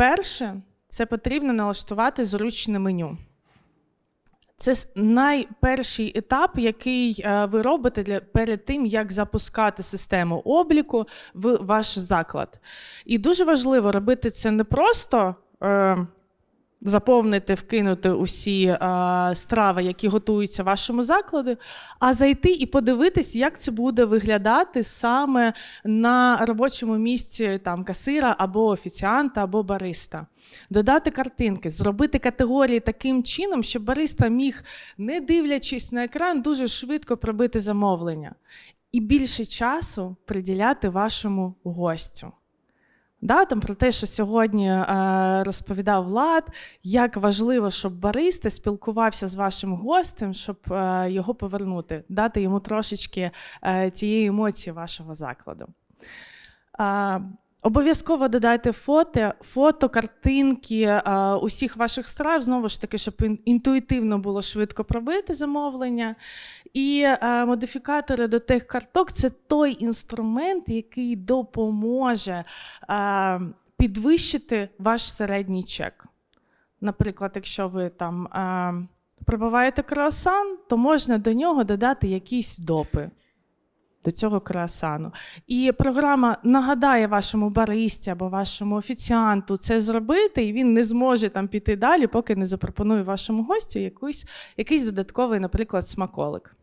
Перше, це потрібно налаштувати зручне меню. Це найперший етап, який е, ви робите для, перед тим, як запускати систему обліку в ваш заклад. І дуже важливо робити це не просто. Е, Заповнити, вкинути усі е, страви, які готуються в вашому закладі, а зайти і подивитись, як це буде виглядати саме на робочому місці там касира або офіціанта, або бариста. Додати картинки, зробити категорії таким чином, щоб бариста міг, не дивлячись на екран, дуже швидко пробити замовлення. І більше часу приділяти вашому гостю. Да, там про те, що сьогодні е, розповідав Влад, як важливо, щоб бариста спілкувався з вашим гостем, щоб е, його повернути, дати йому трошечки е, тієї емоції вашого закладу. Е, Обов'язково додайте фото, фото, картинки е, усіх ваших страв, знову ж таки, щоб інтуїтивно було швидко пробити замовлення. І е, модифікатори до тих карток це той інструмент, який допоможе е, підвищити ваш середній чек. Наприклад, якщо ви там е, пробиваєте круасан, то можна до нього додати якісь допи до цього круасану. І програма нагадає вашому баристі або вашому офіціанту це зробити, і він не зможе там піти далі, поки не запропонує вашому гостю якийсь, якийсь додатковий, наприклад, смаколик.